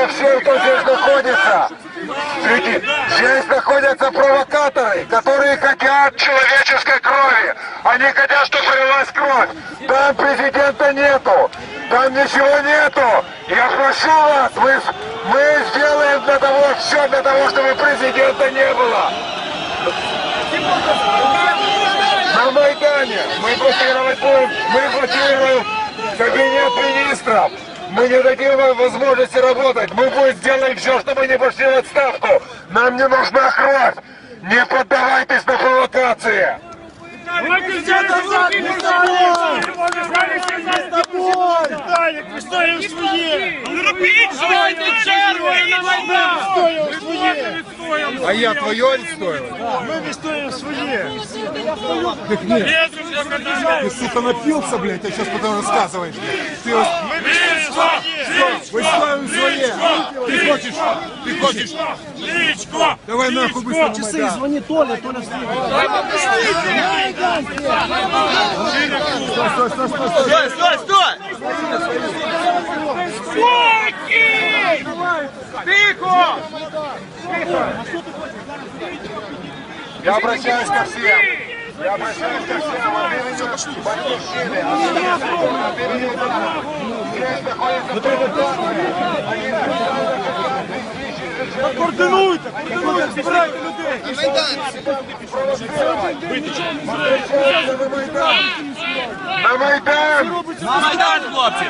ко всем, кто здесь находится. Среди- Здесь находятся провокаторы, которые хотят человеческой крови. Они хотят, чтобы пролилась кровь. Там президента нету. Там ничего нету. Я прошу вас, мы, мы сделаем для того, все для того, чтобы президента не было. На Майдане мы блокировать будем, мы блокируем кабинет министров. Мы не дадим вам возможности работать. Мы будем сделаем все, чтобы не пошли в отставку. Нам не нужна кровь. Не поддавайтесь на провокации. Віталік, ви стоїмо своє! Робіть своє! червоні на Майдан! Стоїмо своє! А я твое відстояв? Ми відстоїмо своє! Так нет, ты, сука, напился, блядь, а сейчас потом рассказываешь. Ты вот выставим своє. Ты хочешь, ты хочешь. Лічко! Давай нахуй быстро на Часы, Майдан. звони Толя, Толя слышит. Стой, стой, стой! Спокій! Тихо! Я обращаюсь ко всем. Я обращаюсь ко всем. От имени Батьківщини, от Координуйте! Координуйте! Збирайте людей! на Майдан. На Майдан! Хлопці!